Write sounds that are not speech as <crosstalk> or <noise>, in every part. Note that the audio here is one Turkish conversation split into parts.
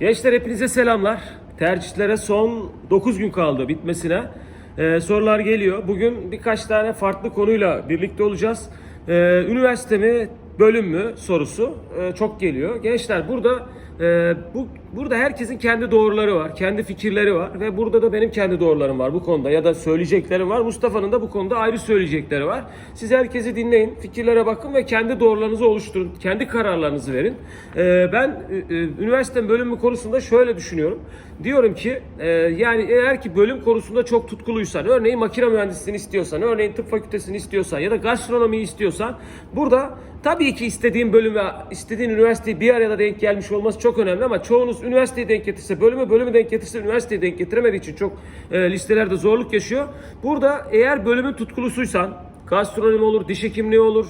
Gençler hepinize selamlar. Tercihlere son 9 gün kaldı bitmesine. Ee, sorular geliyor. Bugün birkaç tane farklı konuyla birlikte olacağız. Ee, üniversite mi, bölüm mü sorusu e, çok geliyor. Gençler burada e, bu burada herkesin kendi doğruları var, kendi fikirleri var ve burada da benim kendi doğrularım var bu konuda ya da söyleyeceklerim var. Mustafa'nın da bu konuda ayrı söyleyecekleri var. Siz herkesi dinleyin, fikirlere bakın ve kendi doğrularınızı oluşturun, kendi kararlarınızı verin. Ee, ben e, üniversite bölümü konusunda şöyle düşünüyorum. Diyorum ki e, yani eğer ki bölüm konusunda çok tutkuluysan, örneğin makine mühendisliğini istiyorsan, örneğin tıp fakültesini istiyorsan ya da gastronomiyi istiyorsan burada tabii ki istediğin bölüme, istediğin üniversiteyi bir araya da denk gelmiş olması çok önemli ama çoğunuz üniversiteyi denk getirse, bölümü bölümü denk getirse üniversiteyi denk getiremediği için çok e, listelerde zorluk yaşıyor. Burada eğer bölümün tutkulusuysan, gastronomi olur, diş hekimliği olur,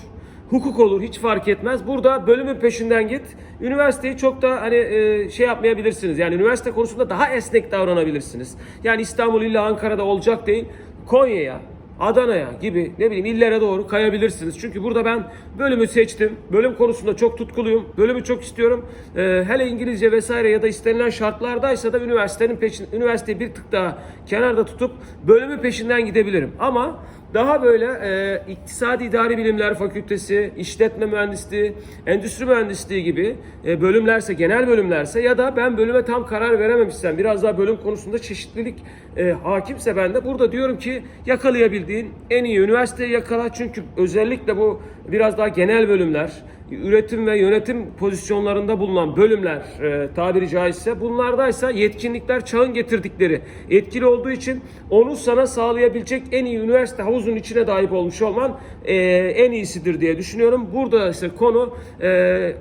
hukuk olur hiç fark etmez. Burada bölümün peşinden git. Üniversiteyi çok da hani e, şey yapmayabilirsiniz. Yani üniversite konusunda daha esnek davranabilirsiniz. Yani İstanbul illa Ankara'da olacak değil. Konya'ya, Adana'ya gibi ne bileyim illere doğru kayabilirsiniz. Çünkü burada ben bölümü seçtim. Bölüm konusunda çok tutkuluyum. Bölümü çok istiyorum. Ee, hele İngilizce vesaire ya da istenilen şartlardaysa da üniversitenin peşin, üniversiteyi bir tık daha kenarda tutup bölümün peşinden gidebilirim. Ama daha böyle e, iktisadi idari bilimler fakültesi, işletme mühendisliği, endüstri mühendisliği gibi e, bölümlerse, genel bölümlerse ya da ben bölüme tam karar verememişsem, biraz daha bölüm konusunda çeşitlilik e, hakimse ben de burada diyorum ki yakalayabildiğin en iyi üniversiteyi yakala. Çünkü özellikle bu biraz daha genel bölümler, üretim ve yönetim pozisyonlarında bulunan bölümler e, tabiri caizse bunlardaysa yetkinlikler çağın getirdikleri etkili olduğu için onu sana sağlayabilecek en iyi üniversite havuzunun içine dahil olmuş olman e, en iyisidir diye düşünüyorum. Burada ise konu e,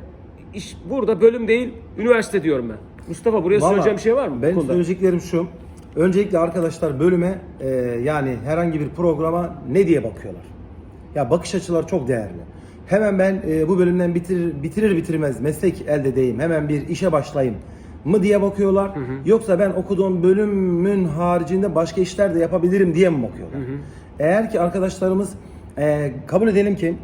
iş, burada bölüm değil üniversite diyorum ben. Mustafa buraya Vallahi söyleyeceğim bir şey var mı? bu Ben konuda? söyleyeceklerim şu. Öncelikle arkadaşlar bölüme e, yani herhangi bir programa ne diye bakıyorlar? Ya bakış açıları çok değerli. Hemen ben e, bu bölümden bitirir, bitirir bitirmez meslek elde edeyim, hemen bir işe başlayayım mı diye bakıyorlar. Yoksa ben okuduğum bölümün haricinde başka işler de yapabilirim diye mi bakıyorlar? Eğer ki arkadaşlarımız e, kabul edelim ki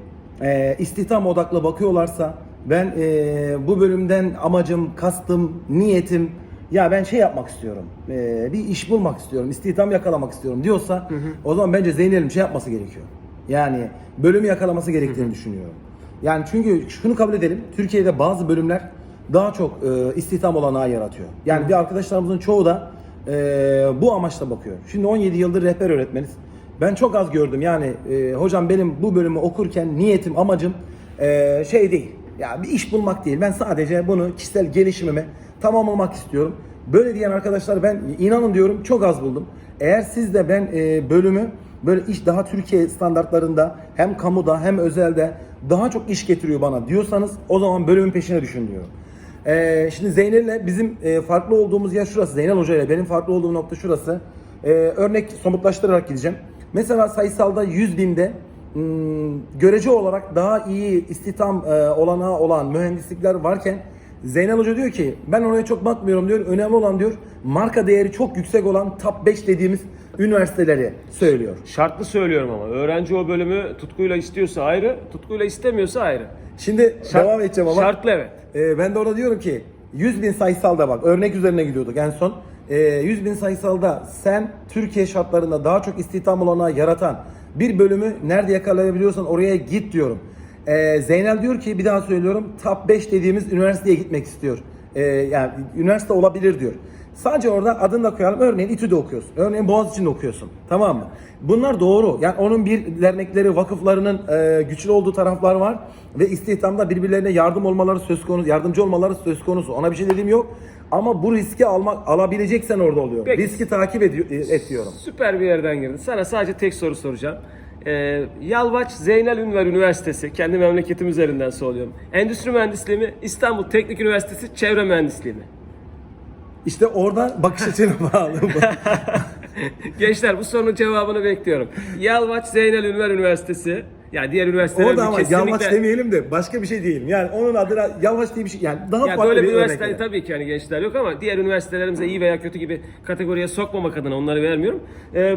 e, istihdam odaklı bakıyorlarsa ben e, bu bölümden amacım, kastım, niyetim ya ben şey yapmak istiyorum. e, bir iş bulmak istiyorum. istihdam yakalamak istiyorum diyorsa o zaman bence Zeynel'in şey yapması gerekiyor. Yani bölümü yakalaması gerektiğini düşünüyorum. Yani çünkü şunu kabul edelim. Türkiye'de bazı bölümler daha çok e, istihdam olanağı yaratıyor. Yani bir arkadaşlarımızın çoğu da e, bu amaçla bakıyor. Şimdi 17 yıldır rehber öğretmeniz. Ben çok az gördüm yani e, hocam benim bu bölümü okurken niyetim, amacım e, şey değil. Ya bir iş bulmak değil. Ben sadece bunu kişisel gelişimime tamamlamak istiyorum. Böyle diyen arkadaşlar ben inanın diyorum çok az buldum. Eğer siz de ben e, bölümü böyle iş daha Türkiye standartlarında hem kamuda hem özelde daha çok iş getiriyor bana diyorsanız o zaman bölümün peşine düşün diyorum. Ee, şimdi Zeynel'le bizim e, farklı olduğumuz yer şurası. Zeynel Hoca ile benim farklı olduğum nokta şurası. Ee, örnek somutlaştırarak gideceğim. Mesela sayısalda 100 binde hmm, görece olarak daha iyi istihdam e, olanağı olan mühendislikler varken Zeynel Hoca diyor ki ben oraya çok bakmıyorum diyor. Önemli olan diyor marka değeri çok yüksek olan top 5 dediğimiz üniversiteleri söylüyor. Şartlı söylüyorum ama öğrenci o bölümü tutkuyla istiyorsa ayrı, tutkuyla istemiyorsa ayrı. Şimdi Şart- devam edeceğim ama. Şartlı evet. Ee, ben de orada diyorum ki 100 bin sayısalda bak örnek üzerine gidiyorduk en son. Ee, 100 bin sayısalda sen Türkiye şartlarında daha çok istihdam olanağı yaratan bir bölümü nerede yakalayabiliyorsan oraya git diyorum. Ee, Zeynel diyor ki bir daha söylüyorum top 5 dediğimiz üniversiteye gitmek istiyor. Ee, yani üniversite olabilir diyor. Sadece orada adını da koyalım. Örneğin İTÜ'de okuyorsun. Örneğin Boğaziçi'nde okuyorsun. Tamam mı? Bunlar doğru. Yani onun bir dernekleri, vakıflarının e, güçlü olduğu taraflar var ve istihdamda birbirlerine yardım olmaları söz konusu, yardımcı olmaları söz konusu. Ona bir şey dediğim yok. Ama bu riski almak alabileceksen orada oluyor. Peki. Riski takip ediyor, et diyorum. Süper bir yerden girdin. Sana sadece tek soru soracağım. Ee, Yalvaç Zeynel Ünver Üniversitesi, kendi memleketim üzerinden soruyorum. Endüstri Mühendisliği mi? İstanbul Teknik Üniversitesi Çevre Mühendisliği mi? İşte orada bakış açına bağlı. <laughs> Gençler bu sorunun cevabını bekliyorum. Yalvaç Zeynel Ünver Üniversitesi, yani diğer üniversiteler orada ama kesinlikle... yalvaç demeyelim de başka bir şey diyelim. Yani onun adına yalvaç diye bir şey. Yani daha Ya farklı böyle bir üniversite verelim. tabii ki hani gençler yok ama diğer üniversitelerimize iyi veya kötü gibi kategoriye sokmamak adına onları vermiyorum. Ee,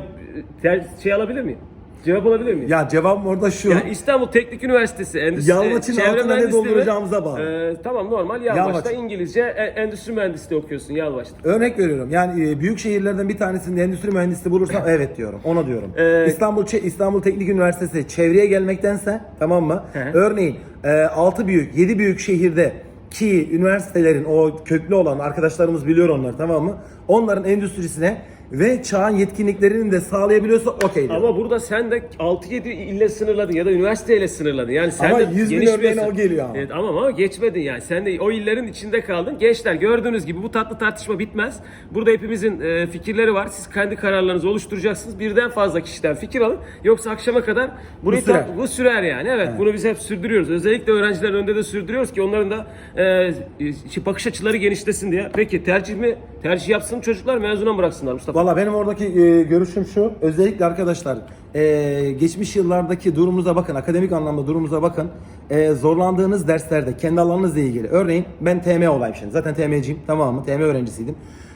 ter- şey alabilir miyim? Cevap alabilir miyim? Ya cevabım orada şu. Yani İstanbul Teknik Üniversitesi Endüstri Yalvaç'ın Çevre altına ne Mühendisliği ve- dolduracağımıza bağlı. Ee, tamam normal Yalvaç'ta Yalvaç. İngilizce e, endüstri mühendisliği okuyorsun Yalvaç'ta. Örnek veriyorum. Yani e, büyük şehirlerden bir tanesinde endüstri mühendisliği bulursam <clears throat> evet diyorum. Ona diyorum. Ee, İstanbul Çe- İstanbul Teknik Üniversitesi çevreye gelmektense tamam mı? Hı. Örneğin 6 büyük, 7 büyük şehirde ki üniversitelerin o köklü olan arkadaşlarımız biliyor onları tamam mı? Onların endüstrisine ve çağın yetkinliklerini de sağlayabiliyorsa okey diyorum. Ama burada sen de 6-7 ille sınırladın ya da üniversiteyle sınırladın. Yani sen Ama de 100 bin bir- o geliyor ama. Evet, ama ama geçmedin yani. Sen de o illerin içinde kaldın. Gençler gördüğünüz gibi bu tatlı tartışma bitmez. Burada hepimizin e, fikirleri var. Siz kendi kararlarınızı oluşturacaksınız. Birden fazla kişiden fikir alın. Yoksa akşama kadar burayı sürer. bu sürer yani. Evet, bunu biz hep sürdürüyoruz. Özellikle öğrencilerin önünde de sürdürüyoruz ki onların da e, bakış açıları genişlesin diye. Peki tercih mi? Tercih yapsın çocuklar mezuna mı bıraksınlar Mustafa? Valla benim oradaki e, görüşüm şu. Özellikle arkadaşlar e, geçmiş yıllardaki durumunuza bakın. Akademik anlamda durumunuza bakın. E, zorlandığınız derslerde kendi alanınızla ilgili. Örneğin ben TM olayım şimdi. Zaten TM'ciyim. Tamam mı? TM öğrencisiydim.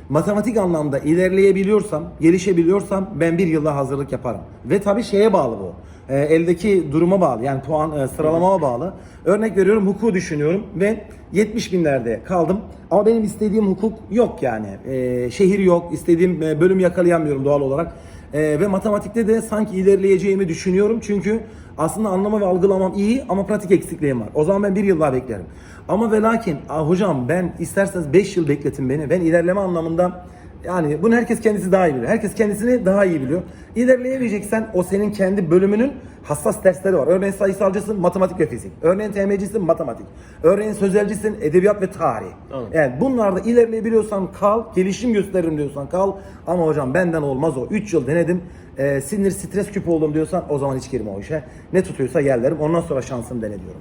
Matematik anlamda ilerleyebiliyorsam, gelişebiliyorsam ben bir yılda hazırlık yaparım. Ve tabii şeye bağlı bu. E, eldeki duruma bağlı. Yani puan e, sıralamama bağlı. Örnek veriyorum hukuku düşünüyorum ve 70 binlerde kaldım. Ama benim istediğim hukuk yok yani. E, şehir yok. istediğim e, bölüm yakalayamıyorum doğal olarak. E, ve matematikte de sanki ilerleyeceğimi düşünüyorum. Çünkü aslında anlama ve algılamam iyi ama pratik eksikliğim var. O zaman ben bir yıl daha beklerim. Ama ve lakin "Aa, hocam ben isterseniz 5 yıl bekletin beni. Ben ilerleme anlamında yani bunu herkes kendisi daha iyi biliyor. Herkes kendisini daha iyi biliyor. İlerleyemeyeceksen o senin kendi bölümünün hassas dersleri var. Örneğin sayısalcısın matematik ve fizik. Örneğin TM'cisin matematik. Örneğin sözelcisin edebiyat ve tarih. Anladım. Yani bunlarda ilerleyebiliyorsan kal, gelişim gösteririm diyorsan kal. Ama hocam benden olmaz o. 3 yıl denedim. E, sinir stres küpü oldum diyorsan o zaman hiç girme o işe. Ne tutuyorsa gel derim. Ondan sonra şansım dene diyorum.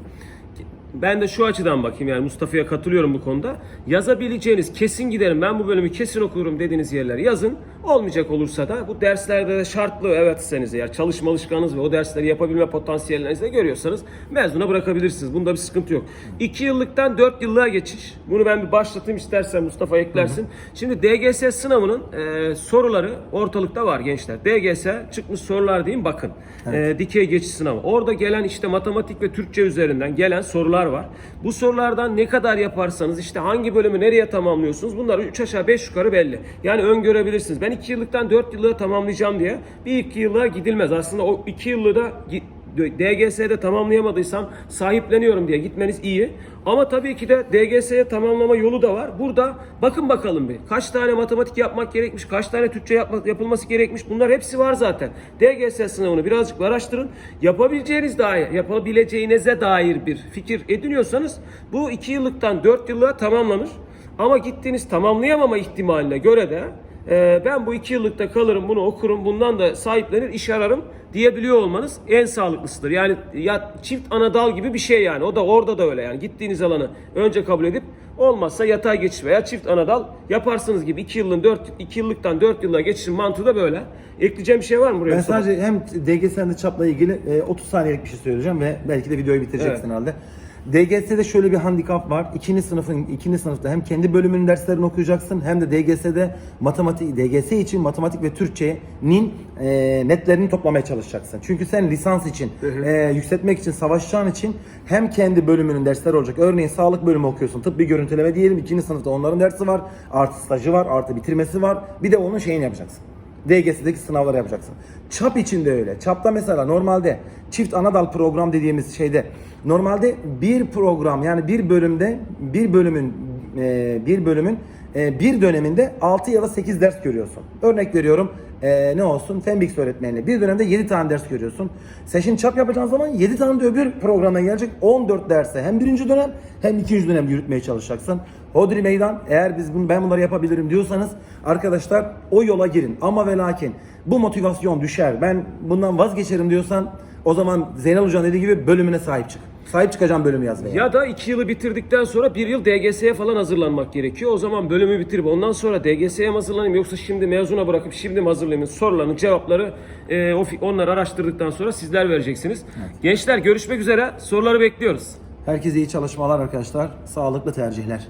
Ben de şu açıdan bakayım yani Mustafa'ya katılıyorum bu konuda. Yazabileceğiniz kesin giderim ben bu bölümü kesin okuyorum dediğiniz yerler yazın. Olmayacak olursa da bu derslerde de şartlı evet seniz eğer çalışma alışkanlığınız ve o dersleri yapabilme potansiyelinizi de görüyorsanız mezuna bırakabilirsiniz. Bunda bir sıkıntı yok. 2 yıllıktan 4 yıllığa geçiş. Bunu ben bir başlatayım istersen Mustafa eklersin. Şimdi DGS sınavının e, soruları ortalıkta var gençler. DGS çıkmış sorular diyeyim bakın. E, dikey geçiş sınavı. Orada gelen işte matematik ve Türkçe üzerinden gelen sorular var. Bu sorulardan ne kadar yaparsanız işte hangi bölümü nereye tamamlıyorsunuz bunlar 3 aşağı 5 yukarı belli. Yani öngörebilirsiniz. Ben 2 yıllıktan 4 yıllığa tamamlayacağım diye bir 2 yıllığa gidilmez. Aslında o 2 yıllığı da DGS'de tamamlayamadıysam sahipleniyorum diye gitmeniz iyi. Ama tabii ki de DGS'ye tamamlama yolu da var. Burada bakın bakalım bir. Kaç tane matematik yapmak gerekmiş, kaç tane Türkçe yapma- yapılması gerekmiş. Bunlar hepsi var zaten. DGS sınavını birazcık araştırın. Yapabileceğiniz dair, yapabileceğinize dair bir fikir ediniyorsanız bu 2 yıllıktan 4 yıllığa tamamlanır. Ama gittiğiniz tamamlayamama ihtimaline göre de ee, ben bu iki yıllıkta kalırım bunu okurum bundan da sahiplenir iş ararım diyebiliyor olmanız en sağlıklısıdır. Yani ya çift ana dal gibi bir şey yani o da orada da öyle yani gittiğiniz alanı önce kabul edip olmazsa yatay geçiş veya çift ana dal yaparsınız gibi iki yılın dört iki yıllıktan dört yıla geçişin mantığı da böyle. Ekleyeceğim bir şey var mı buraya? Ben sadece hem DGS'nin çapla ilgili e, 30 saniyelik bir şey söyleyeceğim ve belki de videoyu bitireceksin Evet. herhalde. DGS'de şöyle bir handikap var. İkinci sınıfın ikinci sınıfta hem kendi bölümünün derslerini okuyacaksın hem de DGS'de matematik DGS için matematik ve Türkçe'nin e, netlerini toplamaya çalışacaksın. Çünkü sen lisans için e, yükseltmek için savaşacağın için hem kendi bölümünün dersleri olacak. Örneğin sağlık bölümü okuyorsun. Tıbbi görüntüleme diyelim. ikinci sınıfta onların dersi var. Artı stajı var. Artı bitirmesi var. Bir de onun şeyini yapacaksın. DGS'deki sınavları yapacaksın. Çap için de öyle. Çapta mesela normalde çift ana dal program dediğimiz şeyde normalde bir program yani bir bölümde bir bölümün e, bir bölümün bir döneminde 6 ya da 8 ders görüyorsun. Örnek veriyorum e, ne olsun Fen Bilgisi öğretmenliği. Bir dönemde 7 tane ders görüyorsun. Şimdi çap yapacağın zaman 7 tane de öbür programa gelecek 14 derse hem birinci dönem hem ikinci dönem yürütmeye çalışacaksın. Hodri meydan eğer biz bunu, ben bunları yapabilirim diyorsanız arkadaşlar o yola girin. Ama ve lakin bu motivasyon düşer. Ben bundan vazgeçerim diyorsan o zaman Zeynel Hoca'nın dediği gibi bölümüne sahip çık. Sahip çıkacağım bölümü yazmaya. Ya da 2 yılı bitirdikten sonra bir yıl DGS'ye falan hazırlanmak gerekiyor. O zaman bölümü bitirip ondan sonra DGS'ye mi hazırlanayım yoksa şimdi mezuna bırakıp şimdi mi hazırlayayım? Soruların cevapları e, onları araştırdıktan sonra sizler vereceksiniz. Gençler görüşmek üzere. Soruları bekliyoruz. Herkese iyi çalışmalar arkadaşlar. Sağlıklı tercihler.